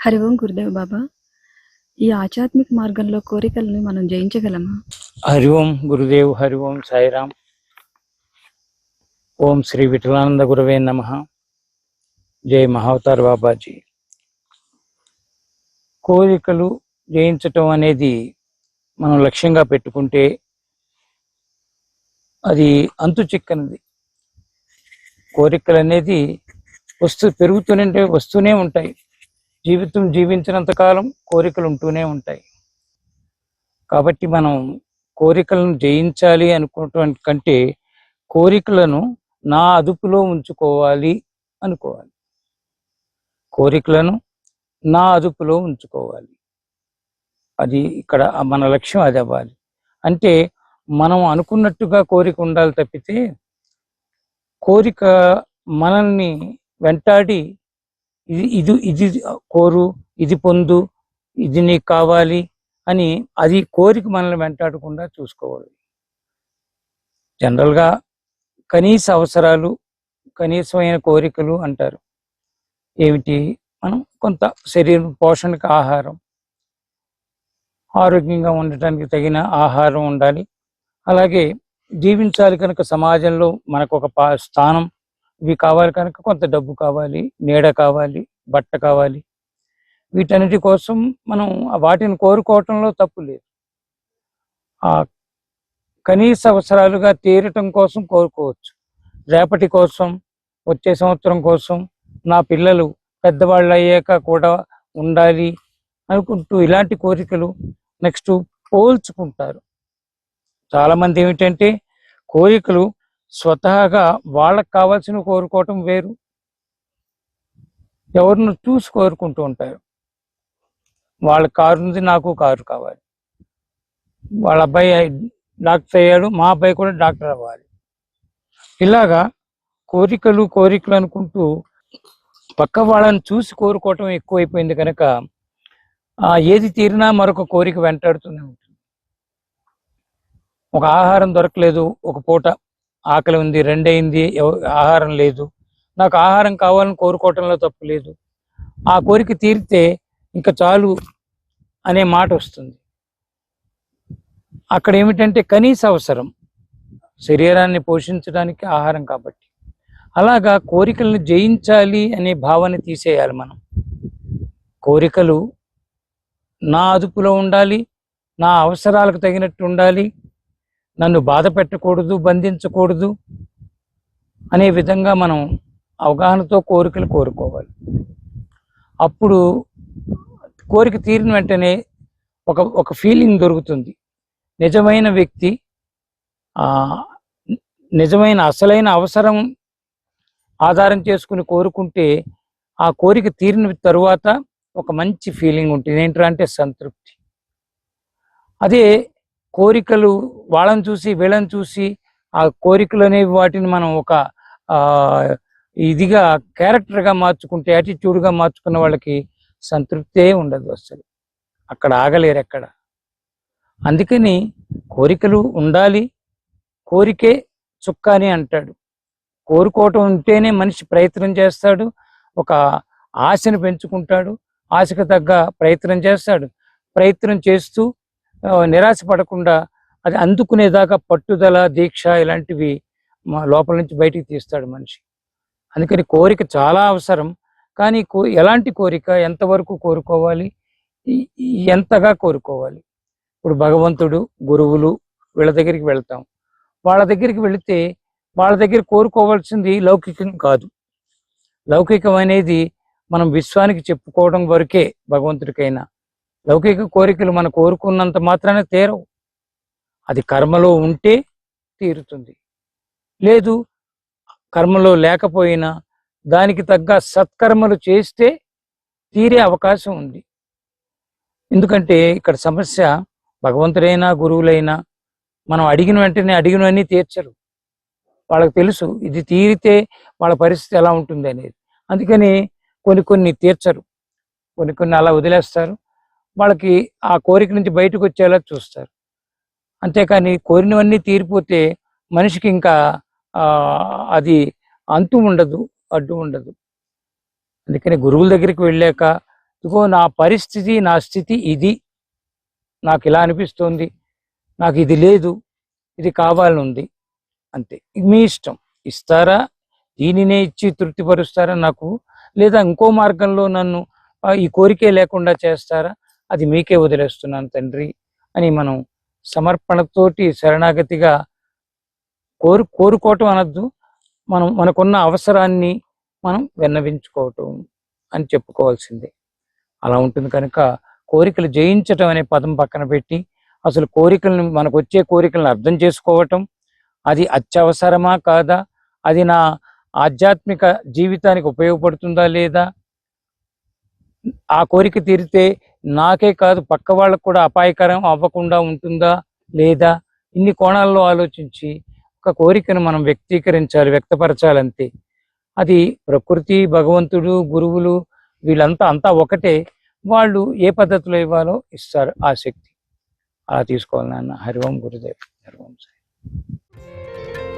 హరి ఓం గురుదేవ్ బాబా. ఈ ఆధ్యాత్మిక మార్గంలో కోరికలను మనం జయించగలమా? హరి ఓం గురుదేవ్ హరి ఓం సాయిరామ్. ఓం శ్రీ విఠలానంద గురువే నమ. జై మహావతార్ బాబాజీ. కోరికలు జయించటం అనేది మనం లక్ష్యంగా పెట్టుకుంటే అది అంతు చిక్కనిది. కోరికలు అనేది వస్తూ పెరుగుతూనే వస్తూనే ఉంటాయి. జీవితం జీవించినంత కాలం కోరికలు ఉంటూనే ఉంటాయి. కాబట్టి మనం కోరికలను జయించాలి అనుకోవటం కంటే కోరికలను నా అదుపులో ఉంచుకోవాలి అనుకోవాలి. కోరికలను నా అదుపులో ఉంచుకోవాలి. అది ఇక్కడ మన లక్ష్యం అది అవ్వాలి. అంటే మనం అనుకున్నట్టుగా కోరిక ఉండాలి తప్పితే కోరిక మనల్ని వెంటాడి ఇది ఇది ఇది కోరు ఇది పొందు ఇది నీకు కావాలి అని అది కోరిక మనల్ని వెంటాడకుండా చూసుకోవాలి. జనరల్గా కనీస అవసరాలు కనీసమైన కోరికలు అంటారు. ఏమిటి? మనం కొంత శరీరం పోషణకు ఆహారం. ఆరోగ్యంగా ఉండటానికి తగిన ఆహారం ఉండాలి. అలాగే జీవించాలి కనుక సమాజంలో మనకు ఒక పా- స్థానం ఇవి కావాలి కనుక కొంత డబ్బు కావాలి నీడ కావాలి బట్ట కావాలి. వీటన్నిటి కోసం మనం వాటిని కోరుకోవటంలో తప్పు లేదు. ఆ కనీస అవసరాలుగా తీరటం కోసం కోరుకోవచ్చు. రేపటి కోసం వచ్చే సంవత్సరం కోసం నా పిల్లలు పెద్దవాళ్ళు అయ్యాక కూడా ఉండాలి అనుకుంటూ ఇలాంటి కోరికలు నెక్స్ట్ పోల్చుకుంటారు. చాలా మంది ఏమిటంటే కోరికలు స్వతహాగా వాళ్ళకి కావాల్సిన కోరుకోవటం వేరు. ఎవరిని చూసి కోరుకుంటూ ఉంటారు. వాళ్ళ కారు ఉంది నాకు కారు కావాలి. వాళ్ళ అబ్బాయి డాక్టర్ అయ్యాడు మా అబ్బాయి కూడా డాక్టర్ అవ్వాలి. ఇలాగా కోరికలు కోరికలు అనుకుంటూ పక్క వాళ్ళని చూసి కోరుకోవటం ఎక్కువైపోయింది కనుక ఆ ఏది తీరినా మరొక కోరిక వెంటాడుతూనే ఉంటుంది. ఒక ఆహారం దొరకలేదు ఒక పూట ఆకలి ఉంది రెండైంది ఎవ- ఆహారం లేదు. నాకు ఆహారం కావాలని కోరుకోవటంలో తప్పు లేదు. ఆ కోరిక తీరితే ఇంకా చాలు అనే మాట వస్తుంది. అక్కడ ఏమిటంటే కనీస అవసరం శరీరాన్ని పోషించడానికి ఆహారం కాబట్టి. అలాగా కోరికలను జయించాలి అనే భావన తీసేయాలి మనం. కోరికలు నా అదుపులో ఉండాలి నా అవసరాలకు తగినట్టు ఉండాలి నన్ను బాధ పెట్టకూడదు బంధించకూడదు అనే విధంగా మనం అవగాహనతో కోరికలు కోరుకోవాలి. అప్పుడు కోరిక తీరిన వెంటనే ఒక ఒక ఫీలింగ్ దొరుకుతుంది. నిజమైన వ్యక్తి నిజమైన అసలైన అవసరం ఆధారం చేసుకుని కోరుకుంటే ఆ కోరిక తీరిన తరువాత ఒక మంచి ఫీలింగ్ ఉంటుంది. ఏంటంటే అంటే సంతృప్తి. అదే కోరికలు వాళ్ళని చూసి వీళ్ళని చూసి ఆ కోరికలు అనేవి వాటిని మనం ఒక ఇదిగా క్యారెక్టర్గా మార్చుకుంటే యాటిట్యూడ్గా మార్చుకున్న వాళ్ళకి సంతృప్తే ఉండదు అసలు అక్కడ ఆగలేరు ఎక్కడ. అందుకని కోరికలు ఉండాలి. కోరికే చుక్క అని అంటాడు. కోరుకోవటం ఉంటేనే మనిషి ప్రయత్నం చేస్తాడు. ఒక ఆశను పెంచుకుంటాడు. ఆశకు తగ్గ ప్రయత్నం చేస్తాడు. ప్రయత్నం చేస్తూ నిరాశ పడకుండా అది అందుకునేదాకా పట్టుదల దీక్ష ఇలాంటివి మా లోపల నుంచి బయటికి తీస్తాడు మనిషి. అందుకని కోరిక చాలా అవసరం. కానీ కో ఎలాంటి కోరిక? ఎంతవరకు కోరుకోవాలి? ఎంతగా కోరుకోవాలి? ఇప్పుడు భగవంతుడు గురువులు వీళ్ళ దగ్గరికి వెళ్తాం. వాళ్ళ దగ్గరికి వెళితే వాళ్ళ దగ్గర కోరుకోవాల్సింది లౌకికం కాదు. లౌకికం అనేది మనం విశ్వానికి చెప్పుకోవడం వరకే భగవంతుడికైనా. లౌకిక కోరికలు మనం కోరుకున్నంత మాత్రాన తీరవు. అది కర్మలో ఉంటే తీరుతుంది. లేదు కర్మలో లేకపోయినా దానికి తగ్గ సత్కర్మలు చేస్తే తీరే అవకాశం ఉంది. ఎందుకంటే ఇక్కడ సమస్య భగవంతుడైనా గురువులైనా మనం అడిగిన వెంటనే అడిగినవన్నీ తీర్చరు. వాళ్ళకి తెలుసు ఇది తీరితే వాళ్ళ పరిస్థితి ఎలా ఉంటుంది అనేది. అందుకని కొన్ని కొన్ని తీర్చరు. కొన్ని కొన్ని అలా వదిలేస్తారు. వాళ్ళకి ఆ కోరిక నుంచి బయటకు వచ్చేలా చూస్తారు. అంతేకాని కోరినవన్నీ తీరిపోతే మనిషికి ఇంకా అది అంతు ఉండదు అడ్డు ఉండదు. అందుకని గురువుల దగ్గరికి వెళ్ళాక ఇదిగో నా పరిస్థితి నా స్థితి ఇది. నాకు ఇలా అనిపిస్తుంది. నాకు ఇది లేదు. ఇది కావాలని ఉంది అంతే. మీ ఇష్టం. ఇస్తారా? దీనినే ఇచ్చి తృప్తిపరుస్తారా నాకు? లేదా ఇంకో మార్గంలో నన్ను ఈ కోరికే లేకుండా చేస్తారా? అది మీకే వదిలేస్తున్నాను తండ్రి అని మనం సమర్పణతోటి శరణాగతిగా కోరు కోరుకోవటం అనద్దు. మనం మనకున్న అవసరాన్ని మనం విన్నవించుకోవటం అని చెప్పుకోవాల్సిందే. అలా ఉంటుంది కనుక కోరికలు జయించటం అనే పదం పక్కన పెట్టి అసలు కోరికలను మనకు వచ్చే కోరికలను అర్థం చేసుకోవటం అది అత్యవసరమా కాదా అది నా ఆధ్యాత్మిక జీవితానికి ఉపయోగపడుతుందా లేదా ఆ కోరిక తీరితే నాకే కాదు పక్క వాళ్ళకు కూడా అపాయకరం అవ్వకుండా ఉంటుందా లేదా? ఇన్ని కోణాల్లో ఆలోచించి ఒక కోరికను మనం వ్యక్తీకరించాలి వ్యక్తపరచాలంతే. అది ప్రకృతి భగవంతుడు గురువులు వీళ్ళంతా అంతా ఒకటే. వాళ్ళు ఏ పద్ధతిలో ఇవ్వాలో ఇస్తారు ఆ శక్తి. అలా తీసుకోవాలి నాన్న. హరివం గురుదేవ్. హరి సాయి.